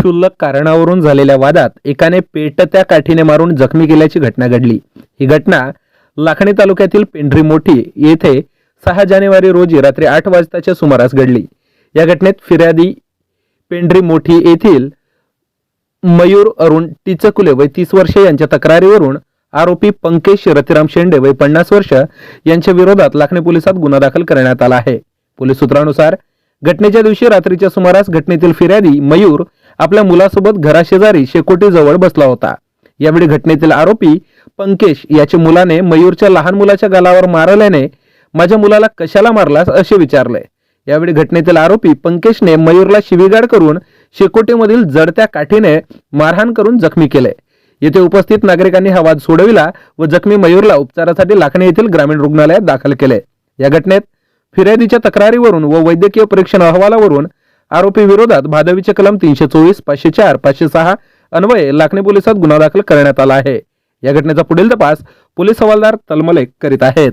क्षुल्लक कारणावरून झालेल्या वादात एकाने पेटत्या काठीने मारून जखमी केल्याची घटना घडली. ही घटना लाखणी तालुक्यातील पेंढरी मोठी येथे सहा जानेवारी रोजी रात्री आठ वाजताच्या सुमारास घडली. या घटनेत फिर्यादी पेंढरी मोठी येथील मयूर अरुण टिचकुले वय तीस वर्षे यांच्या तक्रारीवरून आरोपी पंकेश रतिराम शेंडे वय पन्नास वर्ष यांच्या विरोधात लाखणी पोलिसात गुन्हा दाखल करण्यात आला आहे. पोलीस सूत्रानुसार घटनेच्या दिवशी रात्रीच्या सुमारास घटनेतील फिर्यादी मयूर आपल्या मुलासोबत घराशेजारी शेकोटीजवळ बसला होता. यावेळी घटनेतील आरोपी पंकेश याच्या मुलाने मयूरच्या लहान मुलाच्या गालावर मारल्याने माझ्या मुलाला कशाला मारलास असे विचारले. यावेळी घटनेतील आरोपी पंकेशने मयूरला शिवीगाड करून शेकोटीमधील जडत्या काठीने मारहाण करून जखमी केले. येथे उपस्थित नागरिकांनी हा वाद सोडविला व जखमी मयूरला उपचारासाठी लाखणी येथील ग्रामीण रुग्णालयात दाखल केले. या घटनेत फिर्यादीच्या तक्रारीवरून व वैद्यकीय परीक्षण अहवालावरून आरोपी विरोधात भादवीचे कलम तीनशे चोवीस पाचशे चार पाचशे सहा अन्वये लाखणी पोलिसात गुन्हा दाखल करण्यात आला आहे. या घटनेचा पुढील तपास पोलीस हवालदार तलमले करीत आहेत.